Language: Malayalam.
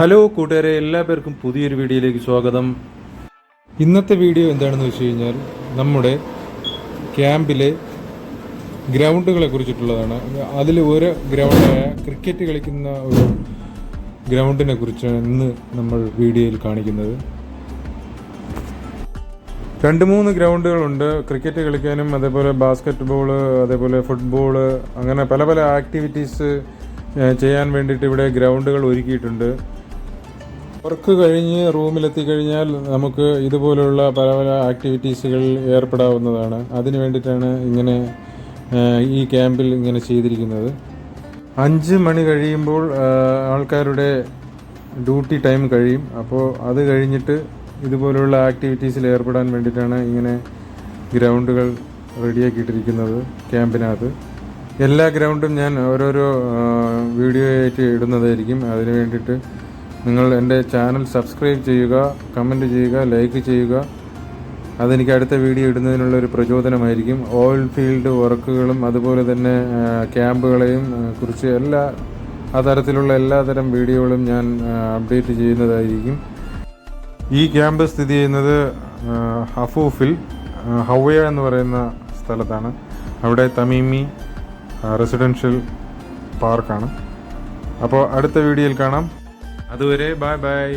ഹലോ കൂട്ടുകാരെ എല്ലാ പേർക്കും പുതിയൊരു വീഡിയോയിലേക്ക് സ്വാഗതം. ഇന്നത്തെ വീഡിയോ എന്താണെന്ന് വെച്ച് കഴിഞ്ഞാൽ നമ്മുടെ ക്യാമ്പിലെ ഗ്രൗണ്ടുകളെ കുറിച്ചിട്ടുള്ളതാണ്. അതിൽ ഒരു ഗ്രൗണ്ടായ ക്രിക്കറ്റ് കളിക്കുന്ന ഒരു ഗ്രൗണ്ടിനെ കുറിച്ചാണ് ഇന്ന് നമ്മൾ വീഡിയോയിൽ കാണിക്കുന്നത്. രണ്ട് മൂന്ന് ഗ്രൗണ്ടുകളുണ്ട്. ക്രിക്കറ്റ് കളിക്കാനും അതേപോലെ ബാസ്ക്കറ്റ് ബോൾ അതേപോലെ ഫുട്ബോൾ അങ്ങനെ പല പല ആക്ടിവിറ്റീസ് ചെയ്യാൻ വേണ്ടിയിട്ട് ഇവിടെ ഗ്രൗണ്ടുകൾ ഒരുക്കിയിട്ടുണ്ട്. വർക്ക് കഴിഞ്ഞ് റൂമിലെത്തി കഴിഞ്ഞാൽ നമുക്ക് ഇതുപോലുള്ള പല പല ആക്ടിവിറ്റീസുകളിൽ ഏർപ്പെടാവുന്നതാണ്. അതിന് വേണ്ടിയിട്ടാണ് ഇങ്ങനെ ഈ ക്യാമ്പിൽ ഇങ്ങനെ ചെയ്തിരിക്കുന്നത്. അഞ്ച് മണി കഴിയുമ്പോൾ ആൾക്കാരുടെ ഡ്യൂട്ടി ടൈം കഴിയും. അപ്പോൾ അത് കഴിഞ്ഞിട്ട് ഇതുപോലുള്ള ആക്ടിവിറ്റീസിൽ ഏർപ്പെടാൻ വേണ്ടിയിട്ടാണ് ഇങ്ങനെ ഗ്രൗണ്ടുകൾ റെഡിയാക്കിയിട്ടിരിക്കുന്നത് ക്യാമ്പിനകത്ത്. എല്ലാ ഗ്രൗണ്ടും ഞാൻ ഓരോരോ വീഡിയോ ആയിട്ട് ഇടുന്നതായിരിക്കും. അതിന് വേണ്ടിയിട്ട് നിങ്ങൾ എന്റെ ചാനൽ സബ്സ്ക്രൈബ് ചെയ്യുക കമന്റ് ചെയ്യുക ലൈക്ക് ചെയ്യുക. അതെനിക്ക് അടുത്ത വീഡിയോ ഇടുന്നതിനുള്ള ഒരു പ്രചോദനമായിരിക്കും. ഓയിൽ ഫീൽഡ് വർക്കുകളും അതുപോലെ തന്നെ ക്യാമ്പുകളെയും കുറിച്ച് എല്ലാ ആ തരത്തിലുള്ള എല്ലാതരം വീഡിയോകളും ഞാൻ അപ്ഡേറ്റ് ചെയ്യുന്നതായിരിക്കും. ഈ ക്യാമ്പ് സ്ഥിതി ചെയ്യുന്നത് ഹഫൂഫിൽ ഹവയ എന്ന് പറയുന്ന സ്ഥലത്താണ്. അവിടെ തമീമി റെസിഡൻഷ്യൽ പാർക്കാണ്. അപ്പോൾ അടുത്ത വീഡിയോയിൽ കാണാം. അതുവരെ ബൈ ബൈ.